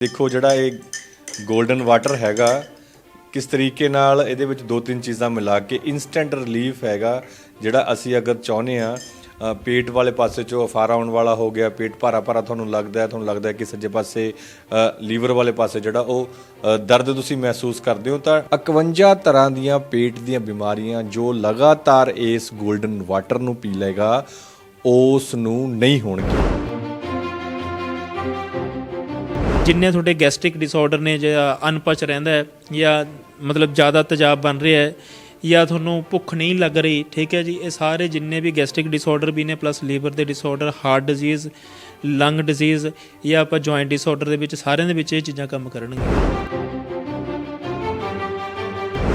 ਦੇਖੋ ਜਿਹੜਾ ਇਹ 골ਡਨ ਵਾਟਰ ਹੈਗਾ, ਕਿਸ ਤਰੀਕੇ ਨਾਲ ਇਹਦੇ ਵਿੱਚ ਦੋ ਤਿੰਨ ਚੀਜ਼ਾਂ ਮਿਲਾ ਕੇ ਇਨਸਟੈਂਟ ਰਿਲੀਫ ਹੈਗਾ, ਜਿਹੜਾ ਅਸੀਂ ਅਗਰ ਚਾਹੁੰਦੇ ਆ ਪੇਟ ਵਾਲੇ ਪਾਸੇ ਚੋਂ ਅਫਾਰਾ ਆਉਣ ਵਾਲਾ ਹੋ ਗਿਆ, ਪੇਟ ਭਾਰਾ ਭਾਰਾ ਤੁਹਾਨੂੰ ਲੱਗਦਾ ਹੈ, ਤੁਹਾਨੂੰ ਲੱਗਦਾ ਹੈ ਕਿ ਸੱਜੇ ਪਾਸੇ ਲੀਵਰ ਵਾਲੇ ਪਾਸੇ ਜਿਹੜਾ ਉਹ ਦਰਦ ਤੁਸੀਂ ਮਹਿਸੂਸ ਕਰਦੇ ਹੋ, ਤਾਂ 51 ਤਰ੍ਹਾਂ ਦੀਆਂ ਪੇਟ ਦੀਆਂ ਬਿਮਾਰੀਆਂ ਜੋ ਲਗਾਤਾਰ ਇਸ 골ਡਨ ਵਾਟਰ ਨੂੰ ਪੀ ਲਏਗਾ, ਉਸ ਨੂੰ ਨਹੀਂ ਹੋਣਗੀਆਂ। ਜਿੰਨੇ ਤੁਹਾਡੇ ਗੈਸਟ੍ਰਿਕ ਡਿਸਆਰਡਰ ਨੇ ਜਾਂ ਅਨਪਚ ਰਹਿੰਦਾ ਹੈ ਜਾਂ ਮਤਲਬ ਜ਼ਿਆਦਾ ਤੇਜ਼ਾਬ ਬਣ ਰਿਹਾ ਹੈ ਜਾਂ ਤੁਹਾਨੂੰ ਭੁੱਖ ਨਹੀਂ ਲੱਗ ਰਹੀ, ਠੀਕ ਹੈ ਜੀ, ਇਹ ਸਾਰੇ ਜਿੰਨੇ ਵੀ ਗੈਸਟ੍ਰਿਕ ਡਿਸਆਰਡਰ ਵੀ ਨੇ ਪਲੱਸ ਲੀਵਰ ਦੇ disorder heart disease lung disease ਜਾਂ ਆਪਾਂ ਜੁਆਇੰਟ ਡਿਸਆਰਡਰ ਦੇ ਵਿੱਚ ਸਾਰਿਆਂ ਦੇ ਵਿੱਚ ਇਹ ਚੀਜ਼ਾਂ ਕੰਮ ਕਰਨਗੀਆਂ।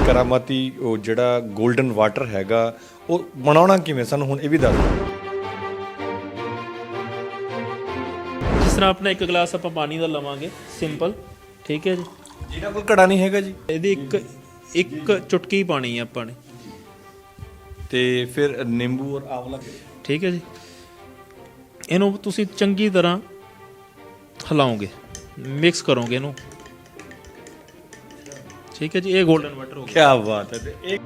ਕਰਾਮਾਤੀ ਉਹ ਜਿਹੜਾ 골ਡਨ ਵਾਟਰ ਹੈਗਾ, ਉਹ ਬਣਾਉਣਾ ਕਿਵੇਂ? ਸਾਨੂੰ ਹੁਣ ਇਹ ਵੀ ਦੱਸ ਦਿਓ। ਤਰ੍ਹਾਂ ਆਪਣਾ ਇੱਕ ਗਲਾਸ ਆਪਾਂ ਪਾਣੀ ਦਾ ਲਵਾਂਗੇ ਸਿੰਪਲ ਠੀਕ ਹੈ ਜੀ? ਜਿਹਨਾਂ ਕੋਲ ਘੜਾ ਨਹੀਂ ਹੈਗਾ ਜੀ। ਇਹਦੀ ਇੱਕ ਇੱਕ ਚੁਟਕੀ ਪਾਣੀ ਹੈ ਆਪਾਂ ਨੇ। ਤੇ ਫਿਰ ਨਿੰਬੂ ਔਰ ਆਵਲਾ ਠੀਕ ਹੈ ਜੀ? ਇਹਨੂੰ ਤੁਸੀਂ ਚੰਗੀ ਤਰ੍ਹਾਂ ਹਿਲਾਓਗੇ। ਮਿਕਸ ਕਰੋਗੇ ਇਹਨੂੰ। ਠੀਕ ਹੈ ਜੀ? ਇਹ 골ਡਨ ਵਾਟਰ ਹੋ ਗਿਆ। ਕੀ ਬਾਤ ਹੈ ਤੇ ਇਹ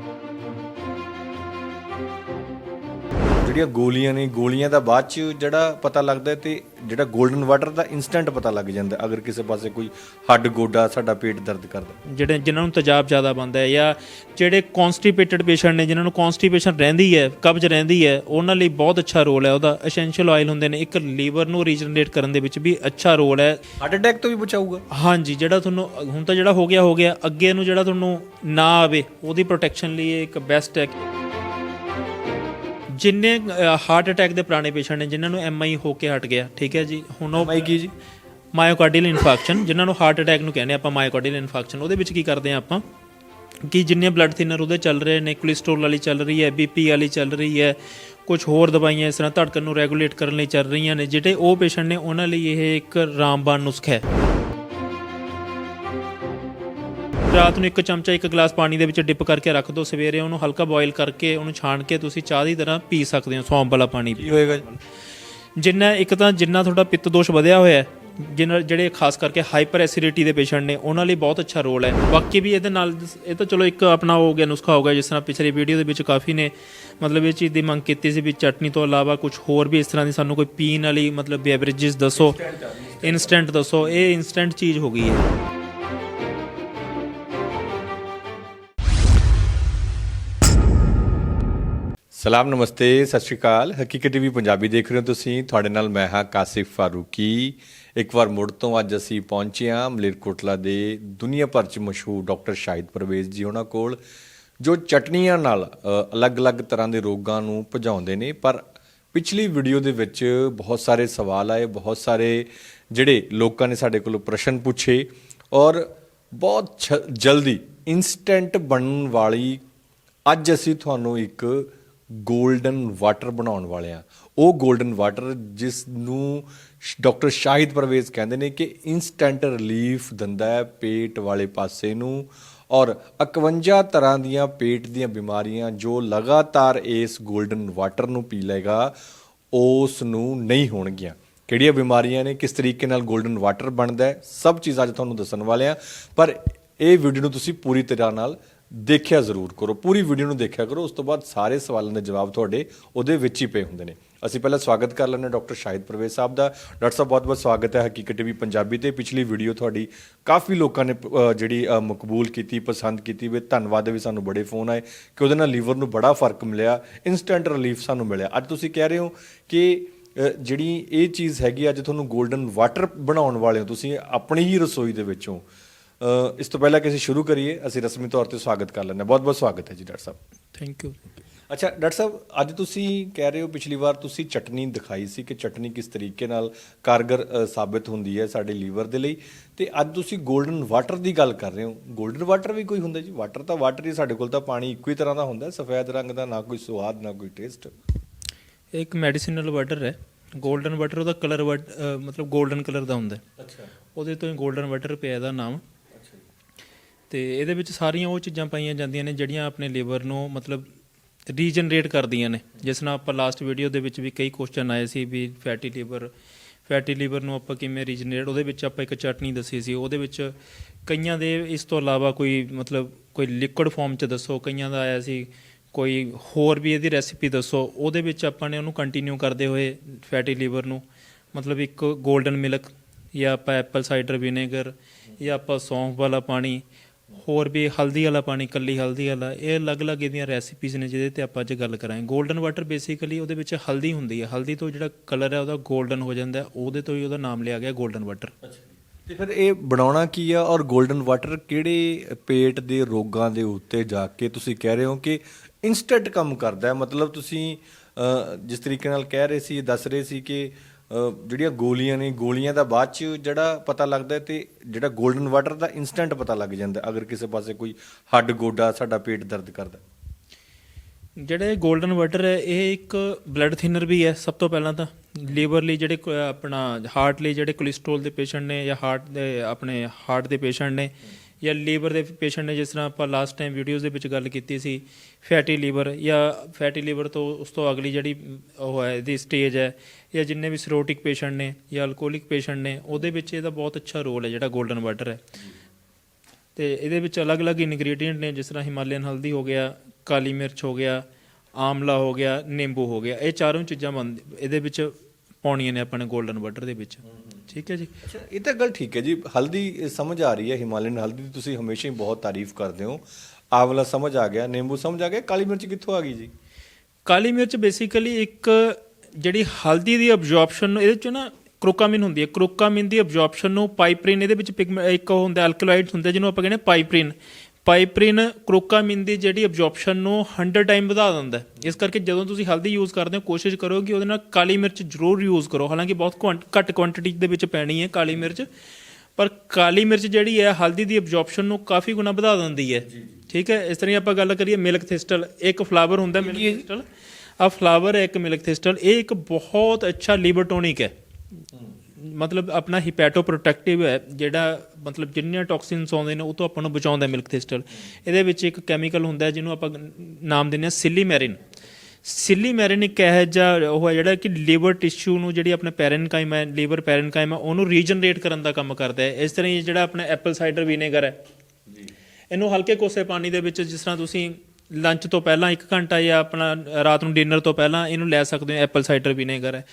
ਜਿਹੜੀਆਂ ਗੋਲੀਆਂ ਨੇ ਗੋਲੀਆਂ ਦਾ ਬਾਅਦ ਚ ਜਿਹੜਾ ਪਤਾ ਲੱਗਦਾ ਤੇ ਜਿਹੜਾ 골ਡਨ ਵਾਟਰ ਦਾ ਇਨਸਟੈਂਟ ਪਤਾ ਲੱਗ ਜਾਂਦਾ ਅਗਰ ਕਿਸੇ ਪਾਸੇ ਕੋਈ ਹੱਡ ਗੋਡਾ ਸਾਡਾ ਪੇਟ ਦਰਦ ਕਰਦਾ। ਜਿਹੜੇ ਜਿਨ੍ਹਾਂ ਨੂੰ ਤੇਜ਼ਾਬ ਜ਼ਿਆਦਾ ਬੰਦਾ ਹੈ ਜਾਂ ਜਿਹੜੇ ਕਨਸਟੀਪੇਟਡ ਪੇਸ਼ੈਂਟ ਨੇ ਜਿਨ੍ਹਾਂ ਨੂੰ ਕਨਸਟੀਪੇਸ਼ਨ ਰਹਿੰਦੀ ਹੈ ਕਬਜ਼ ਰਹਿੰਦੀ ਹੈ ਉਹਨਾਂ ਲਈ ਬਹੁਤ ਅੱਛਾ ਰੋਲ ਹੈ। ਉਹਦਾ ਐਸੈਂਸ਼ੀਅਲ ਆਇਲ ਹੁੰਦੇ ਨੇ ਇੱਕ ਲੀਵਰ ਨੂੰ ਰੀਜਨਰੇਟ ਕਰਨ ਦੇ ਵਿੱਚ ਵੀ ਅੱਛਾ ਰੋਲ ਹੈ। ਹਾਰਟ ਅਟੈਕ ਤੋਂ ਵੀ ਬਚਾਊਗਾ? ਹਾਂਜੀ ਜਿਹੜਾ ਤੁਹਾਨੂੰ ਹੁਣ ਤਾਂ ਜਿਹੜਾ ਹੋ ਗਿਆ ਹੋ ਗਿਆ। ਅੱਗੇ ਨੂੰ ਜਿਹੜਾ ਤੁਹਾਨੂੰ ਨਾ ਆਵੇ ਉਹਦੀ ਪ੍ਰੋਟੈਕਸ਼ਨ ਲਈ ਇਹ ਇੱਕ ਬੈਸਟ ਹੈ। ਜਿੰਨੇ ਹਾਰਟ ਅਟੈਕ ਦੇ ਪੁਰਾਣੇ ਪੇਸ਼ੈਂਟ ਨੇ ਜਿਨ੍ਹਾਂ ਨੂੰ ਐਮਆਈ ਹੋ ਕੇ ਹਟ ਗਿਆ ਠੀਕ ਹੈ ਜੀ? ਹੁਣ ਉਹ ਮਾਈ ਕੀ ਜੀ? ਮਾਇਓਕਾਰਡੀਅਲ ਇਨਫਾਰਕਸ਼ਨ ਜਿਨ੍ਹਾਂ ਨੂੰ ਹਾਰਟ ਅਟੈਕ ਨੂੰ ਕਹਿੰਦੇ ਆਪਾਂ ਮਾਇਓਕਾਰਡੀਅਲ ਇਨਫਾਰਕਸ਼ਨ ਉਹਦੇ ਵਿੱਚ ਕੀ ਕਰਦੇ ਆ ਆਪਾਂ? ਕਿ ਜਿੰਨੇ ਬਲੱਡ ਥਿਨਰ ਉਹਦੇ ਚੱਲ ਰਹੇ ਨੇ ਕੋਲੇਸਟ੍ਰੋਲ ਵਾਲੀ ਚੱਲ ਰਹੀ ਹੈ ਬੀਪੀ ਵਾਲੀ ਚੱਲ ਰਹੀ ਹੈ ਕੁਝ ਹੋਰ ਦਵਾਈਆਂ ਇਸ ਤਰ੍ਹਾਂ ਧੜਕਣ ਨੂੰ ਰੈਗੂਲੇਟ ਕਰਨ ਲਈ ਚੱਲ ਰਹੀਆਂ ਨੇ ਜਿਹੜੇ ਉਹ ਪੇਸ਼ੈਂਟ ਨੇ ਉਹਨਾਂ ਲਈ ਇਹ ਇੱਕ ਰਾਮਬਾਣ ਨੁਸਖਾ ਹੈ। ਰਾਤ ਨੂੰ ਇੱਕ ਚਮਚਾ ਇੱਕ ਗਲਾਸ ਪਾਣੀ ਦੇ ਵਿੱਚ ਡਿਪ ਕਰਕੇ ਰੱਖ ਦਿਓ। ਸਵੇਰੇ ਉਹਨੂੰ ਹਲਕਾ ਬੋਇਲ ਕਰਕੇ ਉਹਨੂੰ ਛਾਣ ਕੇ ਤੁਸੀਂ ਚਾਹ ਦੀ ਤਰ੍ਹਾਂ ਪੀ ਸਕਦੇ ਹੋ ਸੌਂਫ ਵਾਲਾ ਪਾਣੀ। ਕੀ ਹੋਏਗਾ ਜਿੰਨਾ ਇੱਕ ਤਾਂ ਜਿੰਨਾ ਤੁਹਾਡਾ ਪਿੱਤ ਦੋਸ਼ ਵਧਿਆ ਹੋਇਆ ਹੈ ਜਿਨ੍ਹਾਂ ਜਿਹੜੇ ਖਾਸ ਕਰਕੇ ਹਾਈਪਰ ਐਸਿਡਿਟੀ ਦੇ ਪੇਸ਼ੈਂਟ ਨੇ ਉਹਨਾਂ ਲਈ ਬਹੁਤ ਅੱਛਾ ਰੋਲ ਹੈ। ਬਾਕੀ ਵੀ ਇਹਦੇ ਨਾਲ ਇਹ ਤਾਂ ਚਲੋ ਇੱਕ ਆਪਣਾ ਹੋ ਗਿਆ ਨੁਸਖਾ ਹੋ ਗਿਆ ਜਿਸ ਤਰ੍ਹਾਂ ਪਿਛਲੀ ਵੀਡੀਓ ਦੇ ਵਿੱਚ ਕਾਫੀ ਨੇ ਮਤਲਬ ਇਹ ਚੀਜ਼ ਦੀ ਮੰਗ ਕੀਤੀ ਸੀ ਵੀ ਚਟਨੀ ਤੋਂ ਇਲਾਵਾ ਕੁਝ ਹੋਰ ਵੀ ਇਸ ਤਰ੍ਹਾਂ ਦੀ ਸਾਨੂੰ ਕੋਈ ਪੀਣ ਵਾਲੀ ਮਤਲਬ ਬੇਵਰੇजेस ਦੱਸੋ ਇਨਸਟੈਂਟ ਦੱਸੋ ਇਹ ਇਨਸਟੈਂਟ ਚੀਜ਼ ਹੋ ਗਈ ਹੈ। ਸਲਾਮ, ਨਮਸਤੇ, ਸਤਿ ਸ਼੍ਰੀ ਅਕਾਲ। ਹਕੀਕਤ ਟੀਵੀ ਪੰਜਾਬੀ ਦੇਖ ਰਹੇ ਹੋ ਤੁਸੀਂ। ਤੁਹਾਡੇ ਨਾਲ ਮੈਂ ਹਾਂ ਕਾਸਿਫ ਫਾਰੂਕੀ। ਇੱਕ ਵਾਰ ਮੁੜ ਤੋਂ ਅੱਜ ਅਸੀਂ ਪਹੁੰਚੇ ਹਾਂ ਮਲੇਰਕੋਟਲਾ ਦੇ ਦੁਨੀਆ ਭਰ ਚ ਮਸ਼ਹੂਰ ਡਾਕਟਰ ਸ਼ਾਹਿਦ ਪਰਵੇਜ਼ ਜੀ ਉਹਨਾਂ ਕੋਲ, ਜੋ ਚਟਨੀਆਂ ਨਾਲ ਅਲੱਗ-ਅਲੱਗ ਤਰ੍ਹਾਂ ਦੇ ਰੋਗਾਂ ਨੂੰ ਭਜਾਉਂਦੇ ਨੇ। ਪਰ ਪਿਛਲੀ ਵੀਡੀਓ ਦੇ ਵਿੱਚ ਬਹੁਤ ਸਾਰੇ ਸਵਾਲ ਆਏ, ਬਹੁਤ ਸਾਰੇ ਜਿਹੜੇ ਲੋਕਾਂ ਨੇ ਸਾਡੇ ਕੋਲੋਂ ਪ੍ਰਸ਼ਨ ਪੁੱਛੇ ਔਰ ਬਹੁਤ ਛ- ਜਲਦੀ ਇਨਸਟੈਂਟ ਬਣਨ ਵਾਲੀ ਅੱਜ ਅਸੀਂ ਤੁਹਾਨੂੰ ਇੱਕ ਗੋਲਡਨ ਵਾਟਰ ਬਣਾਉਣ ਵਾਲੇ ਆ। ਉਹ ਗੋਲਡਨ ਵਾਟਰ ਜਿਸ ਨੂੰ ਡਾਕਟਰ ਸ਼ਾਹਿਦ ਪਰਵੇਜ਼ ਕਹਿੰਦੇ ਨੇ ਕਿ ਇਨਸਟੈਂਟ ਰਿਲੀਫ ਦਿੰਦਾ ਹੈ ਪੇਟ ਵਾਲੇ ਪਾਸੇ ਨੂੰ ਔਰ 51 ਤਰ੍ਹਾਂ ਦੀਆਂ ਪੇਟ ਦੀਆਂ ਬਿਮਾਰੀਆਂ ਜੋ ਲਗਾਤਾਰ ਇਸ ਗੋਲਡਨ ਵਾਟਰ ਨੂੰ ਪੀ ਲਏਗਾ, ਉਸ ਨੂੰ ਨਹੀਂ ਹੋਣਗੀਆਂ। ਕਿਹੜੀਆਂ ਬਿਮਾਰੀਆਂ ਨੇ, ਕਿਸ ਤਰੀਕੇ ਨਾਲ ਗੋਲਡਨ ਵਾਟਰ ਬਣਦਾ ਹੈ, ਸਭ ਚੀਜ਼ਾਂ ਅੱਜ ਤੁਹਾਨੂੰ ਦੱਸਣ ਵਾਲੇ ਆ। ਪਰ ਇਹ ਵੀਡੀਓ ਨੂੰ ਤੁਸੀਂ ਪੂਰੀ ਤਰ੍ਹਾਂ ਨਾਲ ਦੇਖਿਆ ਜ਼ਰੂਰ ਕਰੋ ਪੂਰੀ ਵੀਡੀਓ ਨੂੰ ਦੇਖਿਆ ਕਰੋ ਉਸ ਤੋਂ ਬਾਅਦ ਸਾਰੇ ਸਵਾਲਾਂ ਦੇ ਜਵਾਬ ਤੁਹਾਡੇ ਉਹਦੇ ਵਿੱਚ ਹੀ ਪਏ ਹੁੰਦੇ ਨੇ। ਅਸੀਂ ਪਹਿਲਾਂ ਸਵਾਗਤ ਕਰ ਲੈਂਦੇ ਹਾਂ ਡਾਕਟਰ ਸ਼ਾਹਿਦ ਪਰਵੇਜ਼ ਸਾਹਿਬ ਦਾ। ਡਾਕਟਰ ਸਾਹਿਬ ਬਹੁਤ ਬਹੁਤ ਸਵਾਗਤ ਹੈ ਹਕੀਕਤ ਟੀਵੀ ਪੰਜਾਬੀ ਤੇ। ਪਿਛਲੀ ਵੀਡੀਓ ਤੁਹਾਡੀ ਕਾਫੀ ਲੋਕਾਂ ਨੇ ਅ, ਜਿਹੜੀ ਅ, ਮਕਬੂਲ ਕੀਤੀ ਪਸੰਦ ਕੀਤੀ ਵੀ ਧੰਨਵਾਦ ਵੀ ਸਾਨੂੰ ਬੜੇ ਫੋਨ ਆਏ ਕਿ ਉਹਦੇ ਨਾਲ ਲੀਵਰ ਨੂੰ ਬੜਾ ਫ਼ਰਕ ਮਿਲਿਆ ਇਨਸਟੈਂਟ ਰਿਲੀਫ ਸਾਨੂੰ ਮਿਲਿਆ। ਅੱਜ ਤੁਸੀਂ ਕਹਿ ਰਹੇ ਹੋ ਕਿ ਅ, ਜਿਹੜੀ ਇਹ ਚੀਜ਼ ਹੈਗੀ ਅੱਜ ਤੁਹਾਨੂੰ 골ਡਨ ਵਾਟਰ ਬਣਾਉਣ ਵਾਲੇ ਹੋ ਤੁਸੀਂ ਆਪਣੀ ਹੀ ਰਸੋਈ ਦੇ ਵਿੱਚੋਂ ਇਸ ਤੋਂ ਪਹਿਲਾਂ ਕਿ ਅਸੀਂ ਸ਼ੁਰੂ ਕਰੀਏ ਅਸੀਂ ਰਸਮੀ ਤੌਰ ਤੇ ਸਵਾਗਤ ਕਰ ਲੈਂਦੇ ਹਾਂ। ਬਹੁਤ ਬਹੁਤ ਸਵਾਗਤ ਹੈ ਜੀ ਡਾਕਟਰ ਸਾਹਿਬ। ਥੈਂਕ ਯੂ ਅੱਛਾ ਡਾਕਟਰ ਸਾਹਿਬ ਅੱਜ ਤੁਸੀਂ ਕਹਿ ਰਹੇ ਹੋ ਪਿਛਲੀ ਵਾਰ ਤੁਸੀਂ ਚਟਨੀ ਦਿਖਾਈ ਸੀ ਕਿ ਚਟਨੀ ਕਿਸ ਤਰੀਕੇ ਨਾਲ ਕਾਰਗਰ ਸਾਬਿਤ ਹੁੰਦੀ ਹੈ ਸਾਡੇ ਲੀਵਰ ਦੇ ਲਈ। ਤੇ ਅੱਜ ਤੁਸੀਂ 골ਡਨ ਵਾਟਰ ਦੀ ਗੱਲ ਕਰ ਰਹੇ ਹੋ। 골ਡਨ ਵਾਟਰ ਵੀ ਕੋਈ ਹੁੰਦਾ ਜੀ? ਵਾਟਰ ਤਾਂ ਵਾਟਰ ਹੀ ਸਾਡੇ ਕੋਲ ਤਾਂ ਪਾਣੀ ਇੱਕੋ ਹੀ ਤਰ੍ਹਾਂ ਦਾ ਹੁੰਦਾ ਸਫੈਦ ਰੰਗ ਦਾ ਨਾ ਕੋਈ ਸਵਾਦ ਨਾ ਕੋਈ ਟੇਸਟ। ਇੱਕ ਮੈਡੀਸਨਲ ਵਾਟਰ ਹੈ। 골ਡਨ ਵਾਟਰ ਉਹਦਾ ਕਲਰ ਮਤਲਬ 골ਡਨ ਕਲਰ ਦਾ ਹੁੰਦਾ ਅੱਛਾ। ਉਹਦੇ ਤੋਂ ਹੀ 골ਡਨ ਵਾਟਰ ਪਿਆ ਇਹਦਾ ਨਾਮ। ਤੇ ਇਹਦੇ ਵਿੱਚ ਸਾਰੀਆਂ ਉਹ ਚੀਜ਼ਾਂ ਪਾਈਆਂ ਜਾਂਦੀਆਂ ਨੇ ਜਿਹੜੀਆਂ ਆਪਣੇ ਲੀਵਰ ਨੂੰ ਮਤਲਬ ਰੀਜਨਰੇਟ ਕਰਦੀਆਂ ਨੇ। ਜਿਸ ਨਾਲ ਆਪਾਂ ਲਾਸਟ ਵੀਡੀਓ ਦੇ ਵਿੱਚ ਵੀ ਕਈ ਕੁਐਸਚਨ ਆਏ ਸੀ ਵੀ ਫੈਟੀ ਲੀਵਰ ਫੈਟੀ ਲੀਵਰ ਨੂੰ ਆਪਾਂ ਕਿਵੇਂ ਰੀਜਨਰੇਟ ਉਹਦੇ ਵਿੱਚ ਆਪਾਂ ਇੱਕ ਚਟਨੀ ਦੱਸੀ ਸੀ। ਉਹਦੇ ਵਿੱਚ ਕਈਆਂ ਦੇ ਇਸ ਤੋਂ ਇਲਾਵਾ ਕੋਈ ਮਤਲਬ ਕੋਈ ਲਿਕੁਇਡ ਫਾਰਮ ਚ ਦੱਸੋ, ਕਈਆਂ ਦਾ ਆਇਆ ਸੀ ਕੋਈ ਹੋਰ ਵੀ ਇਹਦੀ ਰੈਸਿਪੀ ਦੱਸੋ, ਉਹਦੇ ਵਿੱਚ ਆਪਾਂ ਨੇ ਉਹਨੂੰ ਕੰਟੀਨਿਊ ਕਰਦੇ ਹੋਏ ਫੈਟੀ ਲੀਵਰ ਨੂੰ ਮਤਲਬ ਇੱਕ 골ਡਨ ਮਿਲਕ ਜਾਂ ਆਪਾਂ ਐਪਲ ਸਾਈਡਰ ਵਿਨੇਗਰ ਜਾਂ ਆਪਾਂ ਸੌਂਫ ਵਾਲਾ ਪਾਣੀ ਹੋਰ ਵੀ ਹਲਦੀ ਵਾਲਾ ਪਾਣੀ, ਕੱਲੀ ਹਲਦੀ ਵਾਲਾ, ਇਹ ਅਲੱਗ-ਅਲੱਗ ਇਹਦੀਆਂ ਰੈਸਿਪੀਜ਼ ਨੇ ਜਿਹਦੇ ਤੇ ਆਪਾਂ ਅੱਜ ਗੱਲ ਕਰਾਂਗੇ। 골ਡਨ ਵਾਟਰ ਬੇਸਿਕਲੀ ਉਹਦੇ ਵਿੱਚ ਹਲਦੀ ਹੁੰਦੀ ਹੈ। ਹਲਦੀ ਤੋਂ ਜਿਹੜਾ ਕਲਰ ਹੈ ਉਹਦਾ 골ਡਨ ਹੋ ਜਾਂਦਾ ਉਹਦੇ ਤੋਂ ਹੀ ਉਹਦਾ ਨਾਮ ਲਿਆ ਗਿਆ 골ਡਨ ਵਾਟਰ ਤੇ ਫਿਰ ਇਹ ਬਣਾਉਣਾ ਕੀ ਆ ਔਰ 골ਡਨ ਵਾਟਰ ਕਿਹੜੇ ਪੇਟ ਦੇ ਰੋਗਾਂ ਦੇ ਉੱਤੇ ਜਾ ਕੇ ਤੁਸੀਂ ਕਹਿ ਰਹੇ ਹੋ ਕਿ ਇਨਸਟੈਂਟ ਕੰਮ ਕਰਦਾ ਹੈ? ਮਤਲਬ ਤੁਸੀਂ ਜਿਸ ਤਰੀਕੇ ਨਾਲ ਕਹਿ ਰਹੇ ਸੀ, ਦੱਸ ਰਹੇ ਸੀ ਕਿ ਜਿਹੜੀਆਂ ਗੋਲੀਆਂ ਨੇ, ਗੋਲੀਆਂ ਦਾ ਬਾਅਦ ਚ ਜਿਹੜਾ ਪਤਾ ਲੱਗਦਾ ਹੈ ਤੇ ਜਿਹੜਾ 골ਡਨ ਵਾਟਰ ਦਾ ਇਨਸਟੈਂਟ ਪਤਾ ਲੱਗ ਜਾਂਦਾ, ਅਗਰ ਕਿਸੇ ਪਾਸੇ ਕੋਈ ਹੱਡ ਗੋਡਾ ਸਾਡਾ ਪੇਟ ਦਰਦ ਕਰਦਾ। ਜਿਹੜੇ 골ਡਨ ਵਾਟਰ ਹੈ, ਇਹ ਇੱਕ ਬਲੱਡ ਥਿਨਰ ਵੀ ਹੈ ਸਭ ਤੋਂ ਪਹਿਲਾਂ ਤਾਂ। ਲੀਵਰ ਲਈ ਜਿਹੜੇ ਆਪਣਾ ਹਾਰਟ ਲਈ ਜਿਹੜੇ ਕੋਲੇਸਟ੍ਰੋਲ ਦੇ ਪੇਸ਼ੈਂਟ ਨੇ ਜਾਂ ਹਾਰਟ ਦੇ, ਆਪਣੇ ਹਾਰਟ ਦੇ ਪੇਸ਼ੈਂਟ ਨੇ ਜਾਂ ਲੀਵਰ ਦੇ ਪੇਸ਼ੈਂਟ ਨੇ ਜਿਸ ਤਰ੍ਹਾਂ ਆਪਾਂ ਲਾਸਟ ਟਾਈਮ ਵੀਡੀਓਜ਼ ਦੇ ਵਿੱਚ ਗੱਲ ਕੀਤੀ ਸੀ ਫੈਟੀ ਲੀਵਰ ਜਾਂ ਫੈਟੀ ਲੀਵਰ ਤੋਂ ਉਸ ਤੋਂ ਅਗਲੀ ਜਿਹੜੀ, ਉਹ ਹੈ, ਇਹਦੀ ਸਟੇਜ ਹੈ, ਜਾਂ ਜਿੰਨੇ ਵੀ ਸਿਰੋਟਿਕ ਪੇਸ਼ੈਂਟ ਨੇ ਜਾਂ ਅਲਕੋਹਲਿਕ ਪੇਸ਼ੈਂਟ ਨੇ, ਉਹਦੇ ਵਿੱਚ ਇਹਦਾ ਬਹੁਤ ਅੱਛਾ ਰੋਲ ਹੈ ਜਿਹੜਾ 골ਡਨ ਵਾਟਰ ਹੈ। ਤੇ ਇਹਦੇ ਵਿੱਚ ਅਲੱਗ-ਅਲੱਗ ਇਨਗਰੀਡੀਐਂਟ ਨੇ, ਜਿਸ ਤਰ੍ਹਾਂ ਹਿਮਾਲਯਨ ਹਲਦੀ ਹੋ ਗਿਆ, ਕਾਲੀ ਮਿਰਚ ਹੋ ਗਿਆ, ਆਮਲਾ ਹੋ ਗਿਆ, ਨਿੰਬੂ ਹੋ ਗਿਆ, ਇਹ ਚਾਰੋਂ ਚੀਜ਼ਾਂ ਬਣ ਇਹਦੇ ਵਿੱਚ ਪਾਉਣੀਆਂ ਨੇ ਆਪਾਂ ਨੇ 골ਡਨ ਵਾਟਰ ਦੇ ਵਿੱਚ। ਠੀਕ ਹੈ ਜੀ। ਇਹ ਤਾਂ ਗੱਲ ਠੀਕ ਹੈ ਜੀ। ਹਲਦੀ ਸਮਝ ਆ ਰਹੀ ਹੈ ਹਿਮਾਲਯਨ ਹਲਦੀ ਦੀ। ਤੁਸੀਂ ਹਮੇਸ਼ਾ ਹੀ ਬਹੁਤ ਤਾਰੀਫ ਕਰਦੇ ਹੋ। ਆਵਲਾ ਸਮਝ ਆ ਗਿਆ ਨਿੰਬੂ ਸਮਝ ਆ ਗਿਆ। ਕਾਲੀ ਮਿਰਚ ਕਿੱਥੋਂ ਆ ਗਈ ਜੀ? ਕਾਲੀ ਮਿਰਚ ਬੇਸਿਕਲੀ ਇੱਕ ਜਿਹੜੀ ਹਲਦੀ ਦੀ ਅਬਜ਼ੌਰਪਸ਼ਨ ਨੂੰ ਇਹਦੇ ਚ ਨਾ ਕ੍ਰੋਕਾਮਿਨ ਹੁੰਦੀ ਹੈ। ਕ੍ਰੋਕਾਮਿਨ ਦੀ ਅਬਜ਼ੌਰਪਸ਼ਨ ਨੂੰ ਪਾਈਪਰੀਨ ਇਹਦੇ ਵਿੱਚ ਇੱਕ ਹੁੰਦਾ ਐਲਕਲੋਇਡਸ ਹੁੰਦਾ ਜਿਹਨੂੰ ਆਪਾਂ ਕਹਿੰਦੇ ਪਾਈਪਰੀਨ ਪਾਈਪਰੀਨ ਕ੍ਰੋਕਾਮਿਨ ਦੀ ਜਿਹੜੀ ਅਬਜ਼ੌਰਪਸ਼ਨ ਨੂੰ 100 ਟਾਈਮ ਵਧਾ ਦਿੰਦਾ। ਇਸ ਕਰਕੇ ਜਦੋਂ ਤੁਸੀਂ ਹਲਦੀ ਯੂਜ਼ ਕਰਦੇ ਹੋ ਕੋਸ਼ਿਸ਼ ਕਰੋ ਕਿ ਉਹਦੇ ਨਾਲ ਕਾਲੀ ਮਿਰਚ ਜ਼ਰੂਰ ਯੂਜ਼ ਕਰੋ। ਹਾਲਾਂਕਿ ਬਹੁਤ ਘੱਟ ਕੁਆਂਟੀਟੀ ਦੇ ਵਿੱਚ ਪੈਣੀ ਹੈ ਕਾਲੀ ਮਿਰਚ ਪਰ ਕਾਲੀ ਮਿਰਚ ਜਿਹੜੀ ਹੈ ਹਲਦੀ ਦੀ ਅਬਜ਼ੌਰਪਸ਼ਨ ਨੂੰ ਕਾਫੀ ਗੁਣਾ ਵਧਾ ਦਿੰਦੀ ਹੈ। ਠੀਕ ਹੈ? ਇਸ ਤਰ੍ਹਾਂ ਹੀ ਆਪਾਂ ਗੱਲ ਕਰੀਏ ਮਿਲਕ ਥਿਸਟਲ ਇੱਕ ਫਲਾਵਰ ਹੁੰਦਾ ਮਿਲਕ ਥਿਸਟਲ ਆ ਫਲਾਵਰ ਹੈ ਇੱਕ ਮਿਲਕ ਥਿਸਟਲ ਇਹ ਇੱਕ ਬਹੁਤ ਅੱਛਾ ਲੀਵਰ ਟੋਨਿਕ ਹੈ। ਮਤਲਬ ਆਪਣਾ ਹੀਪੈਟੋ ਪ੍ਰੋਟੈਕਟਿਵ ਹੈ ਜਿਹੜਾ ਮਤਲਬ ਜਿੰਨੀਆਂ ਟੌਕਸਿਨਸ ਆਉਂਦੇ ਨੇ ਉਹ ਤੋਂ ਆਪਾਂ ਨੂੰ ਬਚਾਉਂਦਾ ਮਿਲਕ ਥਿਸਟਲ ਇਹਦੇ ਵਿੱਚ ਇੱਕ ਕੈਮੀਕਲ ਹੁੰਦਾ ਹੈ ਜਿਹਨੂੰ ਆਪਾਂ ਨਾਮ ਦਿੰਦੇ ਹਾਂ ਸਿਲੀਮੈਰਿਨ। ਸਿਲੀਮੈਰਿਨ ਇੱਕ ਇਹੋ ਜਿਹਾ ਉਹ ਹੈ ਜਿਹੜਾ ਕਿ ਲੀਵਰ ਟਿਸ਼ੂ ਨੂੰ ਜਿਹੜੀ ਆਪਣੇ ਪੈਰਨਕਾਈਮ ਹੈ ਲੀਵਰ ਪੈਰਨਕਾਈਮ ਹੈ ਉਹਨੂੰ ਰੀਜਨਰੇਟ ਕਰਨ ਦਾ ਕੰਮ ਕਰਦਾ ਹੈ। ਇਸ ਤਰ੍ਹਾਂ ਹੀ ਜਿਹੜਾ ਆਪਣਾ ਐਪਲ ਸਾਈਡਰ ਵਿਨੇਗਰ ਹੈ। ਇਹਨੂੰ ਹਲਕੇ ਕੋਸੇ ਪਾਣੀ ਦੇ ਵਿੱਚ ਜਿਸ ਤਰ੍ਹਾਂ ਤੁਸੀਂ ਲੰਚ ਤੋਂ ਪਹਿਲਾਂ 1 ਘੰਟਾ ਜਾਂ ਆਪਣਾ ਰਾਤ ਨੂੰ ਡਿਨਰ ਤੋਂ ਪਹਿਲਾਂ ਇਹਨੂੰ ਲੈ ਸਕਦੇ ਹੋ ਐਪਲ ਸਾਈਡਰ ਵਿਨੇਗਰ ਹੈ।